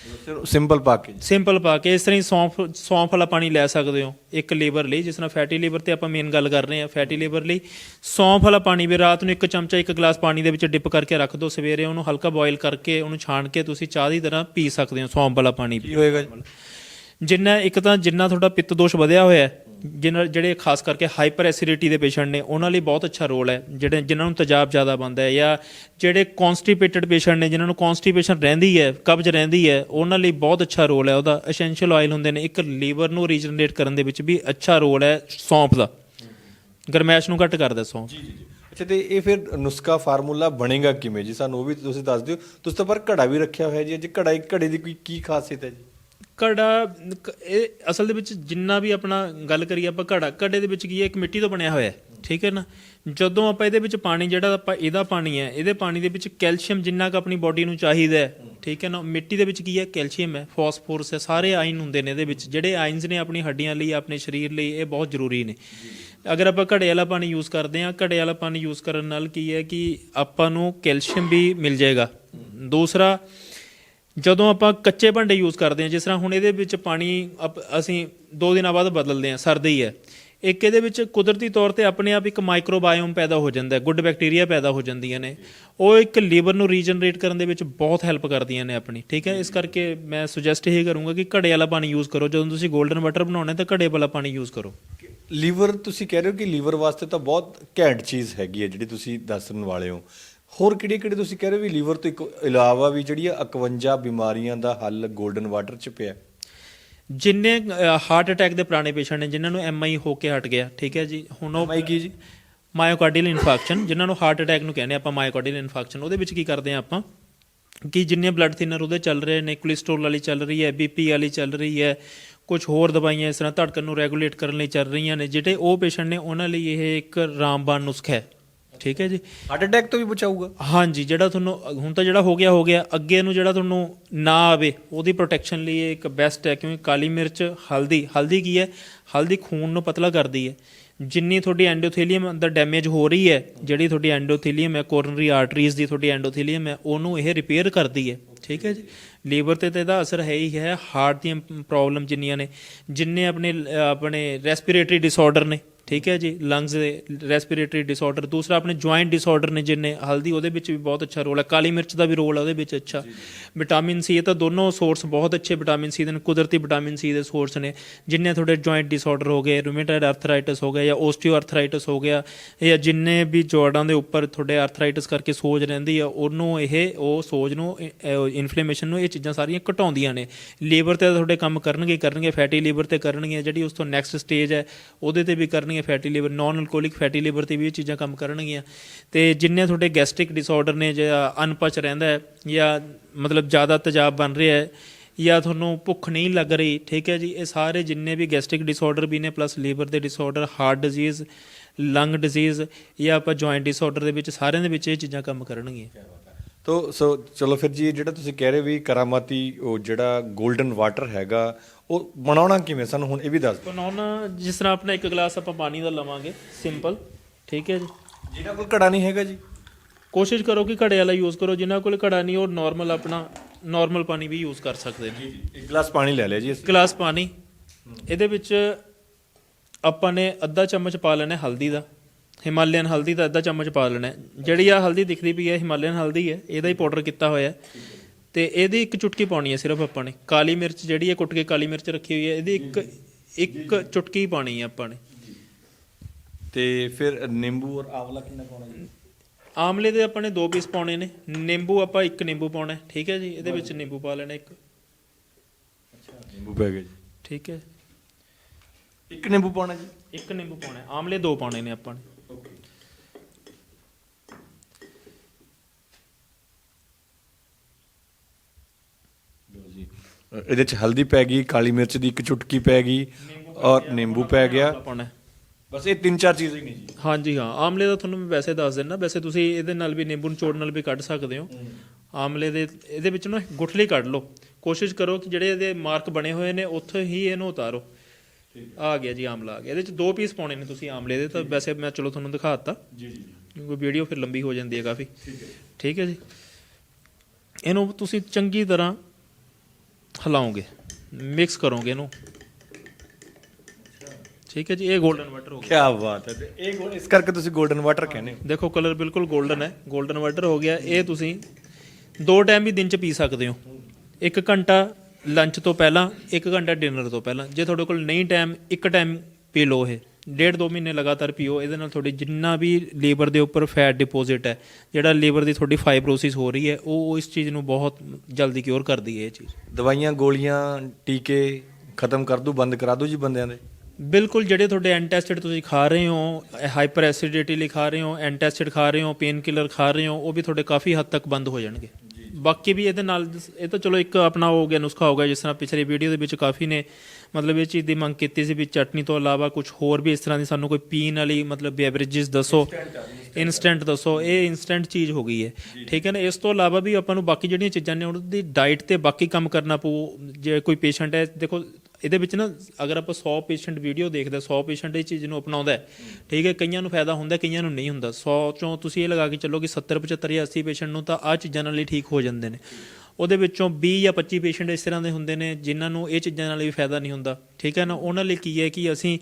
ਸਿੰਪਲ ਪਾ ਕੇ। ਸਿੰਪਲ ਪਾ ਕੇ ਇਸ ਤਰ੍ਹਾਂ ਹੀ ਸੌਂਫ ਸੌਂਫ ਵਾਲਾ ਪਾਣੀ ਲੈ ਸਕਦੇ ਹੋ ਇੱਕ ਲੀਵਰ ਲਈ ਜਿਸ ਤਰ੍ਹਾਂ ਫੈਟੀ ਲੀਵਰ ਤੇ ਆਪਾਂ ਮੇਨ ਗੱਲ ਕਰ ਰਹੇ ਹਾਂ ਫੈਟੀ ਲੀਵਰ ਲਈ। ਸੌਂਫ ਵਾਲਾ ਪਾਣੀ ਵੀ ਰਾਤ ਨੂੰ ਇੱਕ ਚਮਚਾ ਇੱਕ ਗਲਾਸ ਪਾਣੀ ਦੇ ਵਿੱਚ ਡਿਪ ਕਰਕੇ ਰੱਖ ਦਿਓ ਸਵੇਰੇ ਉਹਨੂੰ ਹਲਕਾ ਬੋਇਲ ਕਰਕੇ ਉਹਨੂੰ ਛਾਣ ਕੇ ਤੁਸੀਂ ਚਾਹ ਦੀ ਤਰ੍ਹਾਂ ਪੀ ਸਕਦੇ ਹੋ ਸੌਂਫ ਵਾਲਾ ਪਾਣੀ ਵੀ। ਕੀ ਹੋਏਗਾ ਜਿੰਨਾ ਇੱਕ ਤਾਂ ਜਿੰਨਾ ਤੁਹਾਡਾ ਪਿੱਤ ਦੋਸ਼ ਵਧਿਆ ਹੋਇਆ ਹੈ ਜਿਨ੍ਹਾਂ ਜਿਹੜੇ ਖਾਸ ਕਰਕੇ ਹਾਈਪਰ ਐਸਿਡਿਟੀ ਦੇ ਪੇਸ਼ੈਂਟ ਨੇ, ਉਹਨਾਂ ਲਈ ਬਹੁਤ ਅੱਛਾ ਰੋਲ ਹੈ, ਜਿਹੜੇ ਜਿਨ੍ਹਾਂ ਨੂੰ ਤੇਜ਼ਾਬ ਜ਼ਿਆਦਾ ਬੰਦਾ ਹੈ ਜਾਂ ਜਿਹੜੇ ਕਨਸਟੀਪੇਟਡ ਪੇਸ਼ੈਂਟ ਨੇ, ਜਿਨ੍ਹਾਂ ਨੂੰ ਕਨਸਟੀਪੇਸ਼ਨ ਰਹਿੰਦੀ ਹੈ, ਕਬਜ਼ ਰਹਿੰਦੀ ਹੈ, ਉਹਨਾਂ ਲਈ ਬਹੁਤ ਅੱਛਾ ਰੋਲ ਹੈ। ਉਹਦਾ ਐਸੈਂਸ਼ੀਅਲ ਆਇਲ ਹੁੰਦੇ ਨੇ, ਇੱਕ ਲੀਵਰ ਨੂੰ ਰੀਜਨਰੇਟ ਕਰਨ ਦੇ ਵਿੱਚ ਵੀ ਅੱਛਾ ਰੋਲ ਹੈ ਸੌਂਫ ਦਾ। ਗਰਮੈਸ਼ ਨੂੰ ਘੱਟ ਕਰਦਾ ਸੌਂਫ। ਅੱਛਾ, ਤੇ ਇਹ ਫਿਰ ਨੁਸਖਾ ਫਾਰਮੂਲਾ ਬਣੇਗਾ ਕਿਵੇਂ ਜੀ? ਸਾਨੂੰ ਉਹ ਵੀ ਤੁਸੀਂ ਦੱਸ ਦਿਓ। ਤੁਸੀਂ ਤਾਂ ਪਰ ਘੜਾ ਵੀ ਰੱਖਿਆ ਹੋਇਆ ਜੀ, ਅੱਜ ਘੜਾ ਘੜੇ ਦੀ ਕੋਈ ਕੀ ਖਾਸੀਅਤ ਹੈ ਜੀ? ਘੜਾ, ਕ- ਇਹ ਅਸਲ ਦੇ ਵਿੱਚ ਜਿੰਨਾ ਵੀ ਆਪਣਾ ਗੱਲ ਕਰੀਏ ਆਪਾਂ ਘੜਾ, ਘੜੇ ਦੇ ਵਿੱਚ ਕੀ ਹੈ, ਇੱਕ ਮਿੱਟੀ ਤੋਂ ਬਣਿਆ ਹੋਇਆ ਹੈ, ਠੀਕ ਹੈ ਨਾ? ਜਦੋਂ ਆਪਾਂ ਇਹਦੇ ਵਿੱਚ ਪਾਣੀ, ਜਿਹੜਾ ਆਪਾਂ ਇਹਦਾ ਪਾਣੀ ਹੈ, ਇਹਦੇ ਪਾਣੀ ਦੇ ਵਿੱਚ ਕੈਲਸ਼ੀਅਮ ਜਿੰਨਾ ਕੁ ਆਪਣੀ ਬਾਡੀ ਨੂੰ ਚਾਹੀਦਾ ਹੈ, ਠੀਕ ਹੈ ਨਾ? ਮਿੱਟੀ ਦੇ ਵਿੱਚ ਕੀ ਹੈ, ਕੈਲਸ਼ੀਅਮ ਹੈ ਫਾਸਫੋਰਸ ਹੈ, ਸਾਰੇ ਆਇਨ ਹੁੰਦੇ ਨੇ ਇਹਦੇ ਵਿੱਚ, ਜਿਹੜੇ ਆਇਨਸ ਨੇ ਆਪਣੀ ਹੱਡੀਆਂ ਲਈ, ਆਪਣੇ ਸਰੀਰ ਲਈ, ਇਹ ਬਹੁਤ ਜ਼ਰੂਰੀ ਨੇ। ਅਗਰ ਆਪਾਂ ਘੜੇ ਵਾਲਾ ਪਾਣੀ ਯੂਜ਼ ਕਰਦੇ ਹਾਂ, ਘੜੇ ਵਾਲਾ ਪਾਣੀ ਯੂਜ਼ ਕਰਨ ਨਾਲ ਕੀ ਹੈ ਕਿ ਆਪਾਂ ਨੂੰ ਕੈਲਸ਼ੀਅਮ ਵੀ ਮਿਲ ਜਾਏਗਾ। ਦੂਸਰਾ ਜਦੋਂ ਆਪਾਂ ਕੱਚੇ ਭਾਂਡੇ ਯੂਜ਼ ਕਰਦੇ ਹਾਂ, ਜਿਸ ਤਰ੍ਹਾਂ ਹੁਣ ਇਹਦੇ ਵਿੱਚ ਪਾਣੀ ਅਪ- ਅਸੀਂ 2 ਦਿਨਾਂ ਬਾਅਦ ਬਦਲਦੇ ਹਾਂ, ਸਰਦੀ ਹੈ ਇੱਕ ਇਹਦੇ ਵਿੱਚ ਕੁਦਰਤੀ ਤੌਰ ਤੇ ਆਪਣੇ ਆਪ ਇੱਕ ਮਾਈਕਰੋਬਾਇਓਮ ਪੈਦਾ ਹੋ ਜਾਂਦਾ ਹੈ ਗੁੱਡ ਬੈਕਟੀਰੀਆ ਪੈਦਾ ਹੋ ਜਾਂਦੀਆਂ ਨੇ। ਉਹ ਇੱਕ ਲੀਵਰ ਨੂੰ ਰੀਜਨਰੇਟ ਕਰਨ ਦੇ ਵਿੱਚ ਬਹੁਤ ਹੈਲਪ ਕਰਦੀਆਂ ਨੇ ਆਪਣੀ, ਠੀਕ ਹੈ? ਇਸ ਕਰਕੇ ਮੈਂ ਸੁਜੈਸਟ ਇਹ ਕਰੂੰਗਾ ਕਿ ਘੜੇ ਵਾਲਾ ਪਾਣੀ ਯੂਜ਼ ਕਰੋ। ਜਦੋਂ ਤੁਸੀਂ 골ਡਨ ਵਾਟਰ ਬਣਾਉਣਾ ਤਾਂ ਘੜੇ ਵਾਲਾ ਪਾਣੀ ਯੂਜ਼ ਕਰੋ। ਲੀਵਰ ਤੁਸੀਂ ਕਹਿ ਰਹੇ ਹੋ ਕਿ ਲੀਵਰ ਵਾਸਤੇ ਤਾਂ ਬਹੁਤ ਘੈਂਟ ਚੀਜ਼ ਹੈਗੀ ਹੈ, ਜਿਹੜੀ ਤੁਸੀਂ ਦੱਸਣ ਵਾਲੇ ਹੋ। ਹੋਰ ਕਿਹੜੇ ਕਿਹੜੇ ਤੁਸੀਂ ਕਹਿ ਰਹੇ ਹੋ ਵੀ ਲੀਵਰ ਤੋਂ ਇੱਕ ਇਲਾਵਾ ਵੀ ਜਿਹੜੀ ਆ 51 ਬਿਮਾਰੀਆਂ ਦਾ ਹੱਲ 골ਡਨ ਵਾਟਰ ਚ ਪਿਆ? ਜਿੰਨੇ ਹਾਰਟ ਅਟੈਕ ਦੇ ਪੁਰਾਣੇ ਪੇਸ਼ੈਂਟ ਨੇ ਜਿਨ੍ਹਾਂ ਨੂੰ ਐਮਆਈ ਹੋ ਕੇ ਹਟ ਗਿਆ ਠੀਕ ਹੈ ਜੀ? ਹੁਣ ਉਹ MI ਕੀ ਜੀ? ਮਾਇਓਕਾਰਡੀਅਲ ਇਨਫਾਰਕਸ਼ਨ ਜਿਨ੍ਹਾਂ ਨੂੰ ਹਾਰਟ ਅਟੈਕ ਨੂੰ ਕਹਿੰਦੇ ਆਪਾਂ ਮਾਇਓਕਾਰਡੀਅਲ ਇਨਫਾਰਕਸ਼ਨ ਉਹਦੇ ਵਿੱਚ ਕੀ ਕਰਦੇ ਆ ਆਪਾਂ? ਕਿ ਜਿੰਨੇ ਬਲੱਡ ਥਿਨਰ ਉਹਦੇ ਚੱਲ ਰਹੇ ਨੇ ਕੋਲੇਸਟ੍ਰੋਲ ਵਾਲੀ ਚੱਲ ਰਹੀ ਹੈ ਬੀਪੀ ਵਾਲੀ ਚੱਲ ਰਹੀ ਹੈ ਕੁਝ ਹੋਰ ਦਵਾਈਆਂ ਇਸ ਤਰ੍ਹਾਂ ਧੜਕਣ ਨੂੰ ਰੈਗੂਲੇਟ ਕਰਨ ਲਈ ਚੱਲ ਰਹੀਆਂ ਨੇ ਜਿਹੜੇ ਉਹ ਪੇਸ਼ੈਂਟ ਨੇ ਉਹਨਾਂ ਲਈ ਇਹ ਇੱਕ ਰਾਮਬਾਣ ਨੁਸਖਾ ਹੈ। ਠੀਕ ਹੈ ਜੀ? ਹਾਰਟ ਅਟੈਕ ਤੋਂ ਵੀ ਬਚਾਊਗਾ? ਹਾਂਜੀ ਜਿਹੜਾ ਤੁਹਾਨੂੰ ਹੁਣ ਤਾਂ ਜਿਹੜਾ ਹੋ ਗਿਆ ਹੋ ਗਿਆ। ਅੱਗੇ ਨੂੰ ਜਿਹੜਾ ਤੁਹਾਨੂੰ ਨਾ ਆਵੇ ਉਹਦੀ ਪ੍ਰੋਟੈਕਸ਼ਨ ਲਈ ਇਹ ਇੱਕ ਬੈਸਟ ਹੈ ਕਿਉਂਕਿ ਕਾਲੀ ਮਿਰਚ ਹਲਦੀ ਹਲਦੀ ਕੀ ਹੈ? ਹਲਦੀ ਖੂਨ ਨੂੰ ਪਤਲਾ ਕਰਦੀ ਹੈ। ਜਿੰਨੀ ਤੁਹਾਡੀ ਐਂਡੋਥੀਲੀਅਮ ਅੰਦਰ ਡੈਮੇਜ ਹੋ ਰਹੀ ਹੈ ਜਿਹੜੀ ਤੁਹਾਡੀ ਐਂਡੋਥੀਲੀਅਮ ਹੈ ਕੋਰਨਰੀ ਆਰਟਰੀਜ਼ ਦੀ ਤੁਹਾਡੀ ਐਂਡੋਥੀਲੀਅਮ ਹੈ ਉਹਨੂੰ ਇਹ ਰਿਪੇਅਰ ਕਰਦੀ ਹੈ। ਠੀਕ ਹੈ ਜੀ? ਲੀਵਰ ਤੇ ਤਾਂ ਇਹਦਾ ਅਸਰ ਹੈ ਹੀ ਹੈ ਹਾਰਟ ਦੀਆਂ ਪ੍ਰੋਬਲਮ ਜਿੰਨੀਆਂ ਨੇ ਜਿੰਨੇ ਆਪਣੇ ਆਪਣੇ ਰੈਸਪੀਰੇਟਰੀ ਡਿਸਆਰਡਰ ਨੇ ਠੀਕ ਹੈ ਜੀ ਲੰਗਸ ਦੇ ਰੈਸਪੀਰੇਟਰੀ ਡਿਸਆਰਡਰ ਦੂਸਰਾ ਆਪਣੇ ਜੁਆਇੰਟ ਡਿਸਆਰਡਰ ਨੇ ਜਿੰਨੇ ਹਲਦੀ ਉਹਦੇ ਵਿੱਚ ਵੀ ਬਹੁਤ ਅੱਛਾ ਰੋਲ ਹੈ ਕਾਲੀ ਮਿਰਚ ਦਾ ਵੀ ਰੋਲ ਹੈ ਉਹਦੇ ਵਿੱਚ ਅੱਛਾ। ਵਿਟਾਮਿਨ ਸੀ ਇਹ ਤਾਂ ਦੋਨੋਂ ਸੋਰਸ ਬਹੁਤ ਅੱਛੇ ਵਿਟਾਮਿਨ ਸੀ ਦੇ ਨੇ ਕੁਦਰਤੀ ਵਿਟਾਮਿਨ ਸੀ ਦੇ ਸੋਰਸ ਨੇ ਜਿੰਨੇ ਤੁਹਾਡੇ ਜੁਆਇੰਟ ਡਿਸਆਰਡਰ ਹੋ ਗਏ ਰੂਮੇਟਾਇਡ ਆਰਥਰਾਈਟਿਸ ਹੋ ਗਿਆ ਜਾਂ ਓਸਟੀਓਆਰਥਰਾਈਟਿਸ ਹੋ ਗਿਆ ਜਾਂ ਜਿੰਨੇ ਵੀ ਜੋੜਾਂ ਦੇ ਉੱਪਰ ਤੁਹਾਡੇ ਆਰਥਰਾਈਟਿਸ ਕਰਕੇ ਸੋਜ ਰਹਿੰਦੀ ਆ ਉਹਨੂੰ ਇਹ ਉਹ ਸੋਜ ਨੂੰ ਇਨਫਲੇਮੇਸ਼ਨ ਨੂੰ ਇਹ ਚੀਜ਼ਾਂ ਸਾਰੀਆਂ ਘਟਾਉਂਦੀਆਂ ਨੇ। ਲੀਵਰ ਤੇ ਤੁਹਾਡੇ ਕੰਮ ਕਰਨਗੇ ਕਰਨਗੇ ਫੈਟੀ ਲੀਵਰ ਤੇ ਕਰਨਗੇ ਜਿਹੜੀ ਉਸ ਤੋਂ ਨੈਕਸਟ ਸਟੇਜ ਹੈ ਉਹਦੇ ਤੇ ਵੀ ਕਰਨਗੇ fatty liver non alcoholic fatty liver ਤੇ ਵੀ ਇਹ ਚੀਜ਼ਾਂ ਕੰਮ ਕਰਨਗੀਆਂ। ਤੇ ਜਿੰਨੇ ਤੁਹਾਡੇ ਗੈਸਟ੍ਰਿਕ ਡਿਸਆਰਡਰ ਨੇ ਜਾਂ ਅਨਪਚ ਰਹਿੰਦਾ ਹੈ ਜਾਂ ਮਤਲਬ ਜ਼ਿਆਦਾ ਤੇਜ਼ਾਬ ਬਣ ਰਿਹਾ ਹੈ ਜਾਂ ਤੁਹਾਨੂੰ ਭੁੱਖ ਨਹੀਂ ਲੱਗ ਰਹੀ, ਠੀਕ ਹੈ ਜੀ, ਇਹ ਸਾਰੇ ਜਿੰਨੇ ਵੀ ਗੈਸਟ੍ਰਿਕ ਡਿਸਆਰਡਰ ਵੀ ਨੇ ਪਲੱਸ ਲੀਵਰ ਦੇ disorder heart disease lung disease ਜਾਂ ਆਪਾਂ ਜੁਆਇੰਟ ਡਿਸਆਰਡਰ ਦੇ ਵਿੱਚ ਸਾਰਿਆਂ ਦੇ ਵਿੱਚ ਇਹ ਚੀਜ਼ਾਂ ਕੰਮ ਕਰਨਗੀਆਂ। ਤੋ, ਸੋ ਚਲੋ ਫਿਰ ਜੀ ਜਿਹੜਾ ਤੁਸੀਂ ਕਹਿ ਰਹੇ ਵੀ ਕਰਾਮਾਤੀ ਉਹ ਜਿਹੜਾ 골ਡਨ ਵਾਟਰ ਹੈਗਾ ਉਹ ਬਣਾਉਣਾ ਕਿਵੇਂ? ਸਾਨੂੰ ਹੁਣ ਇਹ ਵੀ ਦੱਸ ਦਿਓ। ਬਣਾਉਣਾ ਜਿਸ ਤਰ੍ਹਾਂ ਆਪਣਾ ਇੱਕ ਗਲਾਸ ਆਪਾਂ ਪਾਣੀ ਦਾ ਲਵਾਂਗੇ ਸਿੰਪਲ ਠੀਕ ਹੈ ਜੀ? ਜਿਹਨਾਂ ਕੋਲ ਘੜਾ ਨਹੀਂ ਹੈਗਾ ਜੀ। ਕੋਸ਼ਿਸ਼ ਕਰੋ ਕਿ ਘੜੇ ਵਾਲਾ ਯੂਜ਼ ਕਰੋ। ਜਿਨ੍ਹਾਂ ਕੋਲ ਘੜਾ ਨਹੀਂ ਉਹ ਨਾਰਮਲ ਆਪਣਾ ਨਾਰਮਲ ਪਾਣੀ ਵੀ ਯੂਜ਼ ਕਰ ਸਕਦੇ ਨੇ। ਇੱਕ ਗਲਾਸ ਪਾਣੀ ਲੈ ਲਿਆ ਜੀ ਇੱਕ ਗਲਾਸ ਪਾਣੀ। ਇਹਦੇ ਵਿੱਚ ਆਪਾਂ ਨੇ ਅੱਧਾ ਚਮਚ ਪਾ ਲੈਣਾ ਹਲਦੀ ਦਾ। ਹਿਮਾਲਯਨ ਹਲਦੀ ਦਾ ਅੱਧਾ ਚਮਚ ਪਾ ਲੈਣਾ। ਜਿਹੜੀ ਆ ਹਲਦੀ ਦਿਖਦੀ ਪਈ ਹੈ ਹਿਮਾਲਯਨ ਹਲਦੀ ਹੈ ਇਹਦਾ ਹੀ ਪਾਊਡਰ ਕੀਤਾ ਹੋਇਆ ਹੈ। ਤੇ ਇਹਦੀ ਇੱਕ ਚੁਟਕੀ ਪਾਉਣੀ ਹੈ ਸਿਰਫ ਆਪਾਂ ਨੇ। ਕਾਲੀ ਮਿਰਚ ਜਿਹੜੀ ਹੈ ਕੁੱਟ ਕੇ ਕਾਲੀ ਮਿਰਚ ਰੱਖੀ ਹੋਈ ਹੈ ਇਹਦੀ ਇੱਕ ਇੱਕ ਚੁਟਕੀ ਪਾਣੀ ਹੈ ਆਪਾਂ ਨੇ। ਤੇ ਫਿਰ ਨਿੰਬੂ ਔਰ ਆਵਲਾ ਕਿੰਨਾ ਪਾਉਣਾ ਜੀ? ਆਮਲੇ ਦੇ ਆਪਾਂ ਨੇ ਦੋ ਪੀਸ ਪਾਉਣੇ ਨੇ। ਨਿੰਬੂ ਆਪਾਂ ਇੱਕ ਨਿੰਬੂ ਪਾਉਣਾ ਹੈ, ਠੀਕ ਹੈ ਜੀ? ਇਹਦੇ ਵਿੱਚ ਨਿੰਬੂ ਪਾ ਲੈਣਾ ਇੱਕ। ਨਿੰਬੂ ਪੈ ਗਿਆ ਜੀ। ਠੀਕ ਹੈ। ਇੱਕ ਨਿੰਬੂ ਪਾਉਣਾ ਜੀ? ਇੱਕ ਨਿੰਬੂ ਪਾਉਣਾ ਹੈ, ਆਮਲੇ ਦੋ ਪਾਉਣੇ ਨੇ ਆਪਾਂ ਨੇ ਓਕੇ ਜੀ ਅ, ਇਹਦੇ ਚ ਹਲਦੀ ਪੈ ਗਈ ਕਾਲੀ ਮਿਰਚ ਦੀ ਇੱਕ ਚੁਟਕੀ ਪੈ ਗਈ ਔਰ ਨਿੰਬੂ ਪੈ ਗਿਆ। ਪਾਉਣਾ। ਬਸ ਇਹ ਤਿੰਨ ਚਾਰ ਚੀਜ਼ਾਂ ਹੀ ਨੇ ਜੀ। ਹਾਂਜੀ ਹਾਂ ਆਮਲੇ ਦਾ ਤੁਹਾਨੂੰ ਮੈਂ ਵੈਸੇ ਦੱਸ ਦਿੰਦਾ ਵੈਸੇ ਤੁਸੀਂ ਇਹਦੇ ਨਾਲ ਵੀ ਨਿੰਬੂ ਨਿਚੋੜ ਨਾਲ ਵੀ ਕੱਢ ਸਕਦੇ ਹੋ। ਆਮਲੇ ਦੇ ਇਹਦੇ ਵਿੱਚ ਨਾ ਗੁਠਲੀ ਕੱਢ ਲਓ। ਕੋਸ਼ਿਸ਼ ਕਰੋ ਕਿ ਜਿਹੜੇ ਇਹਦੇ ਮਾਰਕ ਬਣੇ ਹੋਏ ਨੇ ਉੱਥੇ ਹੀ ਇਹਨੂੰ ਉਤਾਰੋ। ਆ ਗਿਆ ਜੀ ਆਮਲਾ ਆ ਗਿਆ। ਇਹਦੇ ਚ ਦੋ ਪੀਸ ਪਾਉਣੇ ਨੇ ਤੁਸੀਂ ਆਮਲੇ ਦੇ ਤਾਂ ਵੈਸੇ ਮੈਂ ਚਲੋ ਤੁਹਾਨੂੰ ਦਿਖਾ ਦਿੱਤਾ। ਜੀ ਜੀ ਕਿਉਂਕਿ ਵੀਡੀਓ ਫਿਰ ਲੰਬੀ ਹੋ ਜਾਂਦੀ ਹੈ ਕਾਫੀ। ਠੀਕ ਹੈ ਜੀ। ਇਹਨੂੰ ਤੁਸੀਂ ਚੰਗੀ ਤਰ੍ਹਾਂ ਹਿਲਾਓਗੇ ਮਿਕਸ ਕਰੋਗੇ ਇਹਨੂੰ। ਠੀਕ ਹੈ ਜੀ ਇਹ 골ਡਨ ਵਾਟਰ ਹੋ ਗਿਆ। ਕੀ ਬਾਤ ਹੈ ਇਹ ਇਸ ਕਰਕੇ ਤੁਸੀਂ 골ਡਨ ਵਾਟਰ ਕਹਿੰਦੇ ਹੋ। ਦੇਖੋ ਕਲਰ ਬਿਲਕੁਲ 골ਡਨ ਹੈ। 골ਡਨ ਵਾਟਰ ਹੋ ਗਿਆ। ਇਹ ਤੁਸੀਂ ਦੋ ਟਾਈਮ ਵੀ ਦਿਨ ਚ ਪੀ ਸਕਦੇ ਹੋ। ਇੱਕ ਘੰਟਾ ਲੰਚ ਤੋਂ ਪਹਿਲਾਂ ਇੱਕ ਘੰਟਾ ਡਿਨਰ ਤੋਂ ਪਹਿਲਾਂ। ਜੇ ਤੁਹਾਡੇ ਕੋਲ ਨਹੀਂ ਟਾਈਮ ਇੱਕ ਟਾਈਮ ਪੀ ਲਓ ਇਹ। ਡੇਢ ਦੋ ਮਹੀਨੇ ਲਗਾਤਾਰ ਪੀਓ ਇਹਦੇ ਨਾਲ ਤੁਹਾਡੀ ਜਿੰਨਾ ਵੀ ਲੀਵਰ ਦੇ ਉੱਪਰ ਫੈਟ ਡਿਪੋਜ਼ਿਟ ਹੈ ਜਿਹੜਾ ਲੀਵਰ ਦੀ ਤੁਹਾਡੀ ਫਾਈਬਰੋਸਿਸ ਹੋ ਰਹੀ ਹੈ ਉਹ ਇਸ ਚੀਜ਼ ਨੂੰ ਬਹੁਤ ਜਲਦੀ ਕਿਉਰ ਕਰਦੀ ਹੈ ਇਹ ਚੀਜ਼। ਦਵਾਈਆਂ ਗੋਲੀਆਂ ਟੀਕੇ ਖਤਮ ਕਰ ਦੂ ਬੰਦ ਕਰਾ ਦੂ ਜੀ ਬੰਦਿਆਂ ਦੇ? ਬਿਲਕੁਲ ਜਿਹੜੇ ਤੁਹਾਡੇ ਐਂਟੈਸਿਡ ਤੁਸੀਂ ਖਾ ਰਹੇ ਹੋ ਹਾਈਪਰ ਐਸਿਡਿਟੀ ਲਈ ਖਾ ਰਹੇ ਹੋ ਐਂਟੈਸਿਡ ਖਾ ਰਹੇ ਹੋ ਪੇਨ ਕਿਲਰ ਖਾ ਰਹੇ ਹੋ ਉਹ ਵੀ ਤੁਹਾਡੇ ਕਾਫੀ ਹੱਦ ਤੱਕ ਬੰਦ ਹੋ ਜਾਣਗੇ। ਬਾਕੀ ਵੀ ਇਹਦੇ ਨਾਲ ਇਹ ਤਾਂ ਚਲੋ ਇੱਕ ਆਪਣਾ ਹੋ ਗਿਆ ਨੁਸਖਾ ਹੋ ਗਿਆ ਜਿਸ ਤਰ੍ਹਾਂ ਪਿਛਲੀ ਵੀਡੀਓ ਦੇ ਵਿੱਚ ਕਾਫੀ ਨੇ ਮਤਲਬ ਇਹ ਚੀਜ਼ ਦੀ ਮੰਗ ਕੀਤੀ ਸੀ ਵੀ ਚਟਨੀ ਤੋਂ ਇਲਾਵਾ ਕੁਝ ਹੋਰ ਵੀ ਇਸ ਤਰ੍ਹਾਂ ਦੀ ਸਾਨੂੰ ਕੋਈ ਪੀਣ ਵਾਲੀ ਮਤਲਬ ਬੇਵਰੇजेस ਦੱਸੋ ਇਨਸਟੈਂਟ ਦੱਸੋ ਇਹ ਇਨਸਟੈਂਟ ਚੀਜ਼ ਹੋ ਗਈ ਹੈ। ਠੀਕ ਹੈ ਨਾ? ਇਸ ਤੋਂ ਇਲਾਵਾ ਵੀ ਆਪਾਂ ਨੂੰ ਬਾਕੀ ਜਿਹੜੀਆਂ ਚੀਜ਼ਾਂ ਨੇ ਉਹਨਾਂ ਦੀ ਡਾਈਟ ਤੇ ਬਾਕੀ ਕੰਮ ਕਰਨਾ ਪਊ ਜੇ ਕੋਈ ਪੇਸ਼ੈਂਟ ਹੈ ਦੇਖੋ ਇਹਦੇ ਵਿੱਚ ਨਾ ਅਗਰ ਆਪਾਂ 100 ਪੇਸ਼ੈਂਟ ਵੀਡੀਓ ਦੇਖਦੇ 100 ਪੇਸ਼ੈਂਟ ਇਹ ਚੀਜ਼ ਨੂੰ ਅਪਣਾਉਂਦਾ ਠੀਕ ਹੈ? ਕਈਆਂ ਨੂੰ ਫਾਇਦਾ ਹੁੰਦਾ ਕਈਆਂ ਨੂੰ ਨਹੀਂ ਹੁੰਦਾ। 100 ਚੋਂ ਤੁਸੀਂ ਇਹ ਲਗਾ ਕੇ ਚੱਲੋ ਕਿ 70 75 ਜਾਂ 80 ਪੇਸ਼ੈਂਟ ਨੂੰ ਤਾਂ ਆ ਚੀਜ਼ਾਂ ਨਾਲ ਹੀ ਠੀਕ ਹੋ ਜਾਂਦੇ ਨੇ। ਉਹਦੇ ਵਿੱਚੋਂ 20 ਜਾਂ 25 ਪੇਸ਼ੈਂਟ ਇਸ ਤਰ੍ਹਾਂ ਦੇ ਹੁੰਦੇ ਨੇ, ਜਿਨ੍ਹਾਂ ਨੂੰ ਇਹ ਚੀਜ਼ਾਂ ਨਾਲ ਵੀ ਫਾਇਦਾ ਨਹੀਂ ਹੁੰਦਾ। ਠੀਕ ਹੈ ਨਾ? ਉਹਨਾਂ ਲਈ ਕੀ ਹੈ ਕਿ ਅਸੀਂ